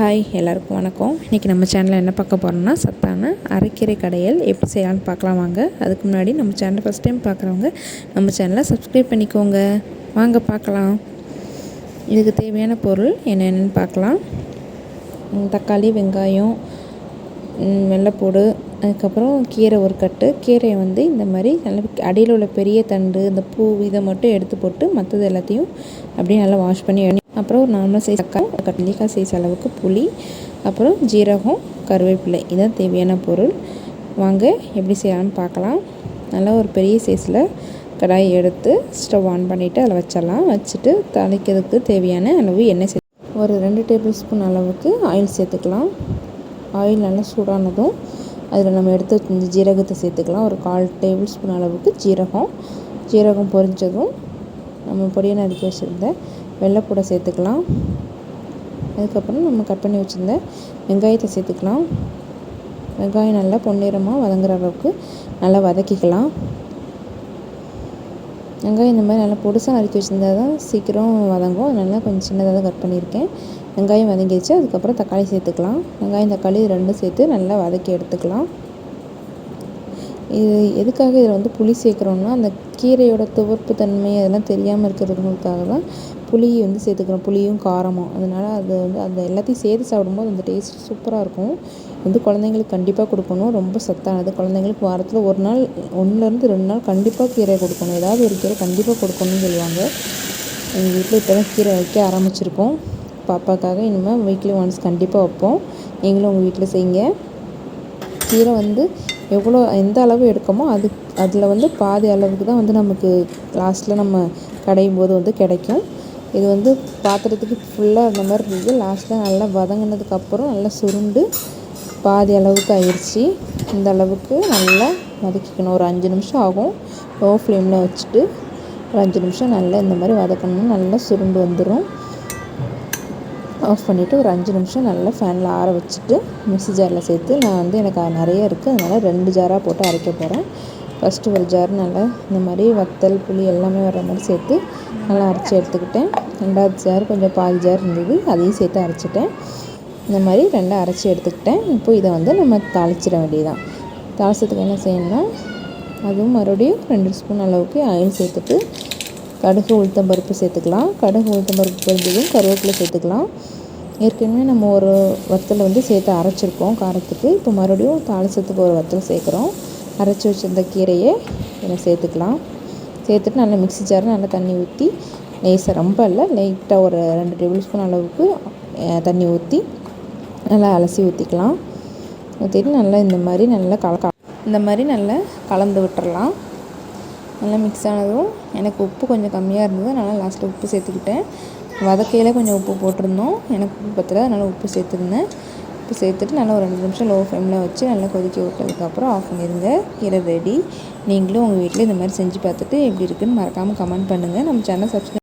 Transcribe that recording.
Hi எல்லாருக்கும் வணக்கம். இன்றைக்கி நம்ம சேனலில் என்ன பார்க்க போகிறோம்னா சத்தான அரைக்கீரை கடையல். எப்படி செய்யலாம்னு பார்க்கலாம் வாங்க. அதுக்கு முன்னாடி நம்ம சேனலை ஃபஸ்ட் டைம் பார்க்குறவங்க நம்ம சேனலை சப்ஸ்கிரைப் பண்ணிக்கோங்க. வாங்க பார்க்கலாம். இதுக்கு தேவையான பொருள் என்னென்னு பார்க்கலாம். தக்காளி வெங்காயம் வெள்ளைப்பூடு அதுக்கப்புறம் கீரை ஒரு கட்டு. கீரையை வந்து இந்த மாதிரி நல்ல அடியில் உள்ள பெரிய தண்டு இந்த பூ இதை மட்டும் எடுத்து போட்டு மற்றது எல்லாத்தையும் அப்படியே நல்லா வாஷ் பண்ணி அப்புறம் ஒரு நார்மல் சைஸ் தக்காளி கத்திரிக்காய் சைஸ் அளவுக்கு புளி அப்புறம் ஜீரகம் கருவேப்பிலை. இதான் தேவையான பொருள். வாங்க எப்படி செய்யலாம்னு பார்க்கலாம். நல்லா ஒரு பெரிய சைஸில் கடாயை எடுத்து ஸ்டவ் ஆன் பண்ணிவிட்டு அதில் வச்சிடலாம். வச்சுட்டு தாளிக்கிறதுக்கு தேவையான அளவு எண்ணெய் சே ஒரு ரெண்டு டேபிள் ஸ்பூன் அளவுக்கு ஆயில் சேர்த்துக்கலாம். ஆயில் நல்லா சூடானதும் அதில் நம்ம எடுத்து வச்ச ஜீரகத்தை சேர்த்துக்கலாம். ஒரு கால் டேபிள் ஸ்பூன் அளவுக்கு ஜீரகம். ஜீரகம் பொரிஞ்சதும் நம்ம பொடியை நறுக்கி வச்சுருந்த வெள்ளைப்பூடை சேர்த்துக்கலாம். அதுக்கப்புறம் நம்ம கட் பண்ணி வச்சுருந்த வெங்காயத்தை சேர்த்துக்கலாம். வெங்காயம் நல்லா பொன்னிறமாக வதங்குற அளவுக்கு நல்லா வதக்கிக்கலாம். வெங்காயம் இந்த மாதிரி நல்லா பொடிசாக நறுக்கி வச்சுருந்தா தான் சீக்கிரம் வதங்கும். அதனால கொஞ்சம் சின்னதாக தான் கட் பண்ணியிருக்கேன். வெங்காயம் வதங்கிடுச்சு. அதுக்கப்புறம் தக்காளி சேர்த்துக்கலாம். வெங்காயம் தக்காளி ரெண்டும் சேர்த்து நல்லா வதக்கி எடுத்துக்கலாம். இது எதுக்காக இதில் வந்து புளி சேர்க்குறோன்னா அந்த கீரையோட துவர்ப்பு தன்மை அதெல்லாம் தெரியாமல் இருக்கிறதுங்களுக்காக தான் புளி வந்து சேர்த்துக்கிறோம். புளியும் காரமும். அதனால் அது வந்து அந்த எல்லாத்தையும் சேர்த்து சாப்பிடும்போது அந்த டேஸ்ட் சூப்பராக இருக்கும். வந்து குழந்தைங்களுக்கு கண்டிப்பாக கொடுக்கணும். ரொம்ப சத்தானது. குழந்தைங்களுக்கு வாரத்தில் ஒரு நாள் ஒன்றுலேருந்து ரெண்டு நாள் கண்டிப்பாக கீரை கொடுக்கணும். ஏதாவது ஒரு கீரை கண்டிப்பாக கொடுக்கணும்னு சொல்லுவாங்க. எங்கள் வீட்டில் இப்போ தான் கீரை வைக்க ஆரம்பிச்சிருக்கோம். பாப்பாக்காக இனிமேல் வீக்லி ஒன்ஸ் கண்டிப்பாக வைப்போம். நீங்களும் உங்கள் வீட்டில் செய்யுங்க. கீரை வந்து எவ்வளோ எந்த அளவு எடுக்கமோ அது அதில் வந்து பாதி அளவுக்கு தான் வந்து நமக்கு லாஸ்ட்டில் நம்ம கடையும் போது வந்து கிடைக்கும். இது வந்து பாத்திரத்துக்கு ஃபுல்லாக அந்த மாதிரி இருக்குது லாஸ்ட்டில் நல்லா வதங்கினதுக்கப்புறம் நல்லா சுருண்டு பாதி அளவுக்கு ஆயிடுச்சு இந்த அளவுக்கு நல்லா வதக்கிக்கணும். ஒரு அஞ்சு நிமிஷம் ஆகும். லோ ஃப்ளேமில் வச்சுட்டு ஒரு அஞ்சு நிமிஷம் நல்லா இந்த மாதிரி வதக்கணும் நல்லா சுருண்டு வந்துடும் ஆஃப் பண்ணிவிட்டு ஒரு அஞ்சு நிமிஷம் நல்லா ஃபேனில் ஆற வச்சுட்டு மிக்ஸி ஜாரில் சேர்த்து நான் வந்து எனக்கு நிறைய இருக்குது அதனால் ரெண்டு ஜாராக போட்டு அரைக்க போகிறேன் ஃபஸ்ட்டு ஒரு ஜார் நல்லா இந்த மாதிரி வத்தல் புளி எல்லாமே வர மாதிரி சேர்த்து நல்லா அரைச்சி எடுத்துக்கிட்டேன். ரெண்டாவது ஜார் கொஞ்சம் பால் ஜார் இருந்தது அதையும் சேர்த்து அரைச்சிட்டேன். இந்த மாதிரி ரெண்டாக அரைச்சி எடுத்துக்கிட்டேன். இப்போ இதை வந்து நம்ம தாளிச்சிட வேண்டியதான் தாளிச்சதுக்கு என்ன செய்யணும்னா அதுவும் மறுபடியும் ரெண்டு ஸ்பூன் அளவுக்கு ஆயில் சேர்த்துட்டு கடுகு உளுத்தம் பருப்பு சேர்த்துக்கலாம். கடுகு உளுத்தம் பருப்பு பொரிஞ்சதும் கருவேப்பிலை சேர்த்துக்கலாம். ஏற்கனவே நம்ம ஒரு வத்தலை வந்து சேர்த்து அரைச்சிருக்கோம் காரத்துக்கு. இப்போ மறுபடியும் தாளசத்துக்கு ஒரு வத்தல் சேர்க்குறோம். அரைச்சி வச்சிருந்த கீரையை இதில் சேர்த்துக்கலாம். சேர்த்துட்டு நல்லா மிக்ஸி ஜாரில் நல்லா தண்ணி ஊற்றி லேசாக ரொம்ப இல்லை லைட்டாக ஒரு ரெண்டு டேபிள் ஸ்பூன் அளவுக்கு தண்ணி ஊற்றி நல்லா அலசி ஊற்றிக்கலாம் ஊற்றிட்டு நல்லா இந்த மாதிரி நல்லா கல இந்த மாதிரி நல்லா கலந்து விட்டுறலாம். நல்லா மிக்ஸ் ஆனதும் எனக்கு உப்பு கொஞ்சம் கம்மியாக இருந்தது அதனால் லாஸ்ட்டில் உப்பு சேர்த்துக்கிட்டேன். வதக்கையில் கொஞ்சம் உப்பு போட்டிருந்தோம். எனக்கு உப்பு பற்றல அதனால் உப்பு சேர்த்துருந்தேன். உப்பு சேர்த்துட்டு நல்லா ஒரு ரெண்டு நிமிஷம் லோ ஃப்ளேமில் வச்சு நல்லா கொதிக்க விட்டதுக்கப்புறம் ஆஃப் பண்ணிடுங்க கீரை ரெடி நீங்களும் உங்கள் வீட்டில் இந்த மாதிரி செஞ்சு பார்த்துட்டு எப்படி இருக்குன்னு மறக்காமல் கமெண்ட் பண்ணுங்கள் நம்ம சேனல் சப்ஸ்கிரைப்